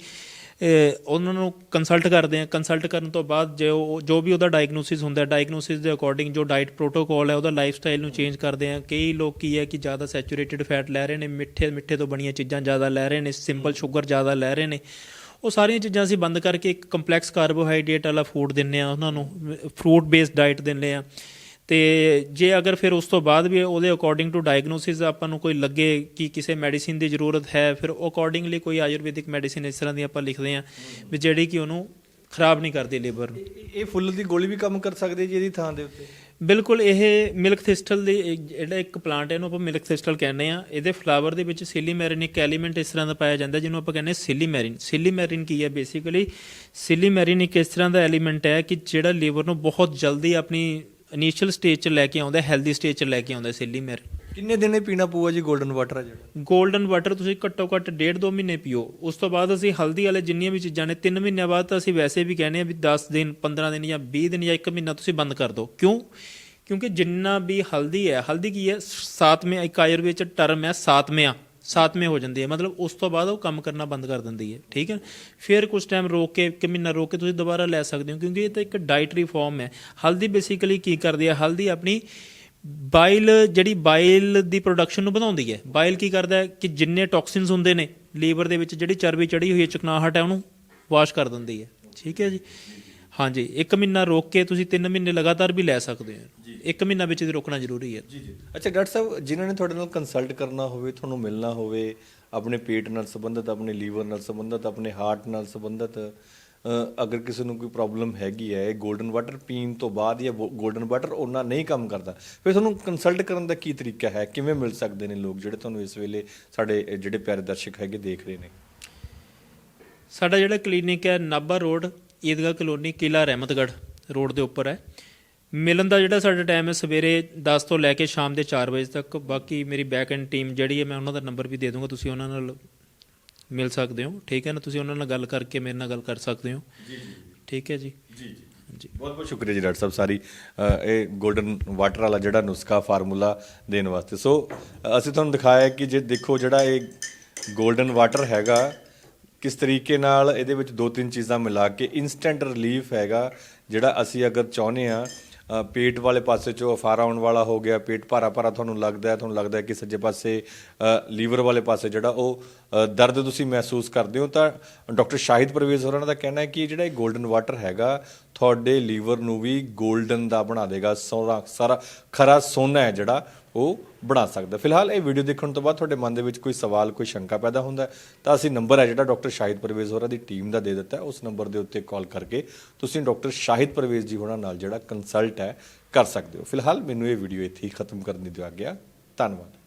ਉਹਨਾਂ ਨੂੰ ਕੰਸਲਟ ਕਰਦੇ ਹਾਂ। ਕੰਸਲਟ ਕਰਨ ਤੋਂ ਬਾਅਦ ਜੋ ਜੋ ਵੀ ਉਹਦਾ ਡਾਇਗਨੋਸਿਸ ਹੁੰਦਾ ਡਾਇਗਨੋਸਿਸ ਦੇ ਅਕੋਰਡਿੰਗ ਜੋ ਡਾਈਟ ਪ੍ਰੋਟੋਕੋਲ ਹੈ, ਉਹਦਾ ਲਾਈਫ ਸਟਾਈਲ ਨੂੰ ਚੇਂਜ ਕਰਦੇ ਹਾਂ। ਕਈ ਲੋਕ ਕੀ ਹੈ ਕਿ ਜ਼ਿਆਦਾ ਸੈਚੂਰੇਟਿਡ ਫੈਟ ਲੈ ਰਹੇ ਨੇ, ਮਿੱਠੇ ਮਿੱਠੇ ਤੋਂ ਬਣੀਆਂ ਚੀਜ਼ਾਂ ਜ਼ਿਆਦਾ ਲੈ ਰਹੇ ਨੇ ਸਿੰਪਲ ਸ਼ੂਗਰ ਜ਼ਿਆਦਾ ਲੈ ਰਹੇ ਨੇ। ਉਹ ਸਾਰੀਆਂ ਚੀਜ਼ਾਂ ਅਸੀਂ ਬੰਦ ਕਰਕੇ ਇੱਕ ਕੰਪਲੈਕਸ ਕਾਰਬੋਹਾਈਡਰੇਟ ਵਾਲਾ ਫੂਡ ਦਿੰਨੇ ਆ ਉਹਨਾਂ ਨੂੰ ਫਰੂਟ ਬੇਸਡ ਡਾਈਟ ਦਿੰਨੇ ਆ ਤੇ ਜੇ ਅਗਰ ਫਿਰ ਉਸ ਤੋਂ ਬਾਅਦ ਵੀ ਉਹਦੇ ਅਕੋਰਡਿੰਗ ਟੂ ਡਾਇਗਨੋਸਿਸ ਆਪਾਂ ਨੂੰ ਕੋਈ ਲੱਗੇ ਕਿ ਕਿਸੇ ਮੈਡੀਸਿਨ ਦੀ ਜ਼ਰੂਰਤ ਹੈ ਫਿਰ ਅਕੋਰਡਿੰਗਲੀ ਕੋਈ ਆਯੁਰਵੈਦਿਕ ਮੈਡੀਸਿਨ ਇਸ ਤਰ੍ਹਾਂ ਦੀ ਆਪਾਂ ਲਿਖਦੇ ਆ ਵੀ ਜਿਹੜੀ ਕਿ ਉਹਨੂੰ ਖਰਾਬ ਨਹੀਂ ਕਰਦੀ ਲੀਵਰ ਨੂੰ। ਇਹ ਫੁੱਲ ਦੀ ਗੋਲੀ ਵੀ ਕੰਮ ਕਰ ਸਕਦੀ ਜੀ ਇਹਦੀ ਥਾਂ ਦੇ ਉੱਤੇ? ਬਿਲਕੁਲ ਇਹ ਮਿਲਕ ਥਿਸਟਲ ਦੀ ਜਿਹੜਾ ਇੱਕ ਪਲਾਂਟ ਹੈ ਇਹਨੂੰ ਆਪਾਂ ਮਿਲਕ ਥਿਸਟਲ ਕਹਿੰਦੇ ਆ ਇਹਦੇ ਫਲਾਵਰ ਦੇ ਵਿੱਚ ਸਿਲੀਮੈਰਿਨ ਇੱਕ ਐਲੀਮੈਂਟ ਇਸ ਤਰ੍ਹਾਂ ਦਾ ਪਾਇਆ ਜਾਂਦਾ ਜਿਹਨੂੰ ਆਪਾਂ ਕਹਿੰਦੇ ਸਿਲੀਮੈਰਿਨ ਸਿਲੀਮੈਰਿਨ ਕੀ ਹੈ? ਬੇਸਿਕਲੀ ਸਿਲੀਮੈਰਿਨ ਇੱਕ ਇਸ ਤਰ੍ਹਾਂ ਦਾ ਐਲੀਮੈਂਟ ਹੈ ਕਿ ਜਿਹੜਾ ਲੀਵਰ ਨੂੰ ਬਹੁਤ ਜਲਦੀ ਆਪਣੀ ਇਨੀਸ਼ੀਅਲ ਸਟੇਜ 'ਚ ਲੈ ਕੇ ਆਉਂਦਾ ਹੈਲਦੀ ਸਟੇਜ 'ਚ ਲੈ ਕੇ ਆਉਂਦਾ ਸਿਲੀਮੈਰਿਨ ਕਿੰਨੇ ਦਿਨੇ ਪੀਣਾ ਪਊਗਾ ਜੀ 골ਡਨ ਵਾਟਰ ਆ ਜਿਹੜਾ? 골ਡਨ ਵਾਟਰ ਤੁਸੀਂ ਘੱਟੋ ਘੱਟ ਡੇਢ ਦੋ ਮਹੀਨੇ ਪੀਓ। ਉਸ ਤੋਂ ਬਾਅਦ ਅਸੀਂ ਹਲਦੀ ਵਾਲੇ ਜਿੰਨੀਆਂ ਵੀ ਚੀਜ਼ਾਂ ਨੇ 3 ਮਹੀਨਿਆਂ ਬਾਅਦ ਤਾਂ ਅਸੀਂ ਵੈਸੇ ਵੀ ਕਹਿੰਦੇ ਆ ਵੀ 10 ਦਿਨ 15 ਦਿਨ ਜਾਂ 20 ਦਿਨ ਜਾਂ 1 ਮਹੀਨਾ ਤੁਸੀਂ ਬੰਦ ਕਰ ਦਿਓ। ਕਿਉਂ? ਕਿਉਂਕਿ ਜਿੰਨਾ ਵੀ ਹਲਦੀ ਹੈ ਹਲਦੀ ਕੀ ਹੈ? ਸਾਤਵੇਂ ਇੱਕ ਆਯੁਰਵੇਦ ਚ ਟਰਮ ਹੈ ਸਾਤਮਿਆਂ। ਸਾਤਵੇਂ ਹੋ ਜਾਂਦੀ ਹੈ। ਮਤਲਬ ਉਸ ਤੋਂ ਬਾਅਦ ਉਹ ਕੰਮ ਕਰਨਾ ਬੰਦ ਕਰ ਦਿੰਦੀ ਹੈ। ਠੀਕ ਹੈ? ਫਿਰ ਕੁਝ ਟਾਈਮ ਰੋਕ ਕੇ, ਇੱਕ ਮਹੀਨਾ ਰੋਕ ਕੇ ਤੁਸੀਂ ਦੁਬਾਰਾ ਲੈ ਸਕਦੇ ਹੋ, ਕਿਉਂਕਿ ਇਹ ਤਾਂ ਇੱਕ ਡਾਈਟਰੀ ਫਾਰਮ ਹੈ। ਹਲਦੀ ਬੇਸਿਕਲੀ ਕੀ ਕਰਦੀ ਹੈ? ਹਲਦੀ ਆਪਣੀ ਬਾਈਲ ਜਿਹੜੀ ਬਾਈਲ ਦੀ ਪ੍ਰੋਡਕਸ਼ਨ ਨੂੰ ਵਧਾਉਂਦੀ ਹੈ। ਬਾਈਲ ਕੀ ਕਰਦਾ ਹੈ? ਕਿ ਜਿੰਨੇ ਟੌਕਸਿਨਸ ਹੁੰਦੇ ਨੇ ਲੀਵਰ ਦੇ ਵਿੱਚ ਜਿਹੜੀ ਚਰਬੀ ਚੜੀ ਹੋਈ ਹੈ, ਚਕਨਾਹਟ ਹੈ, ਉਹਨੂੰ ਵਾਸ਼ ਕਰ ਦਿੰਦੀ ਹੈ। ਠੀਕ ਹੈ ਜੀ? ਹਾਂਜੀ ਇੱਕ ਮਹੀਨਾ ਰੋਕ ਕੇ ਤੁਸੀਂ 3 ਮਹੀਨੇ ਲਗਾਤਾਰ ਵੀ ਲੈ ਸਕਦੇ ਹੋ। ਇੱਕ ਮਹੀਨਾ ਵਿੱਚ ਦੀ ਰੋਕਣਾ ਜ਼ਰੂਰੀ ਹੈ। ਜੀ ਜੀ। ਅੱਛਾ ਡਾਕਟਰ ਸਾਹਿਬ ਜਿਨ੍ਹਾਂ ਨੇ ਤੁਹਾਡੇ ਨਾਲ ਕੰਸਲਟ ਕਰਨਾ ਹੋਵੇ ਤੁਹਾਨੂੰ ਮਿਲਣਾ ਹੋਵੇ ਆਪਣੇ ਪੇਟ ਨਾਲ ਸੰਬੰਧਿਤ ਆਪਣੇ ਲੀਵਰ ਨਾਲ ਸੰਬੰਧਿਤ ਆਪਣੇ ਹਾਰਟ ਨਾਲ ਸੰਬੰਧਿਤ ਅਗਰ ਕਿਸੇ ਨੂੰ ਕੋਈ ਪ੍ਰੋਬਲਮ ਹੈਗੀ ਹੈ ਇਹ 골ਡਨ ਵਾਟਰ ਪੀਣ ਤੋਂ ਬਾਅਦ ਜਾਂ 골ਡਨ ਵਾਟਰ ਉਹਨਾਂ ਨਹੀਂ ਕੰਮ ਕਰਦਾ ਫਿਰ ਤੁਹਾਨੂੰ ਕੰਸਲਟ ਕਰਨ ਦਾ ਕੀ ਤਰੀਕਾ ਹੈ? ਕਿਵੇਂ ਮਿਲ ਸਕਦੇ ਨੇ ਲੋਕ ਜਿਹੜੇ ਤੁਹਾਨੂੰ ਇਸ ਵੇਲੇ ਸਾਡੇ ਜਿਹੜੇ ਪਿਆਰੇ ਦਰਸ਼ਕ ਹੈਗੇ ਦੇਖ ਰਹੇ ਨੇ? ਸਾਡਾ ਜਿਹੜਾ ਕਲੀਨਿਕ ਹੈ ਨਾਭਾ ਰੋਡ ਈਦਗਾਹ ਕਲੋਨੀ ਕਿਲਾ ਰਹਿਮਤਗੜ੍ਹ ਰੋਡ ਦੇ ਉੱਪਰ ਹੈ। ਮਿਲਣ ਦਾ ਜਿਹੜਾ ਸਾਡਾ ਟਾਈਮ ਹੈ ਸਵੇਰੇ 10 ਤੋਂ ਲੈ ਕੇ ਸ਼ਾਮ ਦੇ 4 ਵਜੇ ਤੱਕ। ਬਾਕੀ ਮੇਰੀ ਬੈਕ ਐਂਡ ਟੀਮ ਜਿਹੜੀ ਹੈ ਮੈਂ ਉਹਨਾਂ ਦਾ ਨੰਬਰ ਵੀ ਦੇ ਦੂੰਗਾ ਤੁਸੀਂ ਉਹਨਾਂ ਨਾਲ ਮਿਲ ਸਕਦੇ ਹੋ। ਠੀਕ ਹੈ ਨਾ? ਤੁਸੀਂ ਉਹਨਾਂ ਨਾਲ ਗੱਲ ਕਰਕੇ ਮੇਰੇ ਨਾਲ ਗੱਲ ਕਰ ਸਕਦੇ ਹੋ। ਜੀ ਠੀਕ ਹੈ ਜੀ? ਜੀ ਜੀ। ਬਹੁਤ ਬਹੁਤ ਸ਼ੁਕਰੀਆ ਜੀ ਡਾਕਟਰ ਸਾਹਿਬ ਸਾਰੀ। ਇਹ 골ਡਨ ਵਾਟਰ ਵਾਲਾ ਜਿਹੜਾ ਨੁਸਖਾ ਫਾਰਮੂਲਾ ਦੇਣ ਵਾਸਤੇ। ਸੋ ਅਸੀਂ ਤੁਹਾਨੂੰ ਦਿਖਾਇਆ ਕਿ ਜੇ ਦੇਖੋ ਜਿਹੜਾ ਇਹ 골ਡਨ ਵਾਟਰ ਹੈਗਾ ਕਿਸ ਤਰੀਕੇ ਨਾਲ ਇਹਦੇ ਵਿੱਚ ਦੋ ਤਿੰਨ ਚੀਜ਼ਾਂ ਮਿਲਾ ਕੇ ਇਨਸਟੈਂਟ ਰਿਲੀਫ ਹੈਗਾ, ਜਿਹੜਾ ਅਸੀਂ ਅਗਰ ਚਾਹੁੰਦੇ ਆ ਪੇਟ ਵਾਲੇ ਪਾਸੇ ਚੋਂ ਅਫਾਰਾ ਆਉਣ ਵਾਲਾ ਹੋ ਗਿਆ, ਪੇਟ ਭਾਰਾ ਭਾਰਾ ਤੁਹਾਨੂੰ ਲੱਗਦਾ ਹੈ, ਤੁਹਾਨੂੰ ਲੱਗਦਾ ਹੈ ਕਿ ਸੱਜੇ ਪਾਸੇ ਲੀਵਰ ਵਾਲੇ ਪਾਸੇ ਜਿਹੜਾ ਉਹ ਦਰਦ ਤੁਸੀਂ ਮਹਿਸੂਸ ਕਰਦੇ ਹੋ, ਤਾਂ ਡਾਕਟਰ ਸ਼ਾਹਿਦ ਪਰਵੇਜ਼ ਹੋਰਾਂ ਦਾ ਕਹਿਣਾ ਹੈ ਕਿ ਜਿਹੜਾ ਇਹ 골ਡਨ ਵਾਟਰ ਹੈਗਾ ਤੁਹਾਡੇ ਲੀਵਰ ਨੂੰ ਵੀ 골ਡਨ ਦਾ ਬਣਾ ਦੇਗਾ ਸੋਨਾ ਸਾਰਾ ਖਰਾ ਸੋਨਾ ਹੈ ਜਿਹੜਾ ਉਹ ਬਣਾ ਸਕਦਾ। ਫਿਲਹਾਲ ਇਹ ਵੀਡੀਓ ਦੇਖਣ ਤੋਂ ਬਾਅਦ ਤੁਹਾਡੇ ਮਨ ਦੇ ਵਿੱਚ ਕੋਈ ਸਵਾਲ, ਕੋਈ ਸ਼ੰਕਾ ਪੈਦਾ ਹੁੰਦਾ ਤਾਂ ਅਸੀਂ ਨੰਬਰ ਹੈ ਜਿਹੜਾ ਡਾਕਟਰ ਸ਼ਾਹਿਦ ਪਰਵੇਜ਼ ਹੋਰਾਂ ਦੀ ਟੀਮ ਦਾ ਦੇ ਦਿੱਤਾ ਉਸ ਨੰਬਰ ਦੇ ਉੱਤੇ ਕਾਲ ਕਰਕੇ ਤੁਸੀਂ ਡਾਕਟਰ ਸ਼ਾਹਿਦ ਪਰਵੇਜ਼ ਜੀ ਹੋਰਾਂ ਨਾਲ ਜਿਹੜਾ ਕੰਸਲਟ ਹੈ ਕਰ ਸਕਦੇ ਹੋ। ਫਿਲਹਾਲ ਮੈਨੂੰ ਇਹ ਵੀਡੀਓ ਇੱਥੇ ਹੀ ਖਤਮ ਕਰਨ ਦੀ ਦਿਓ ਆਗਿਆ। ਧੰਨਵਾਦ।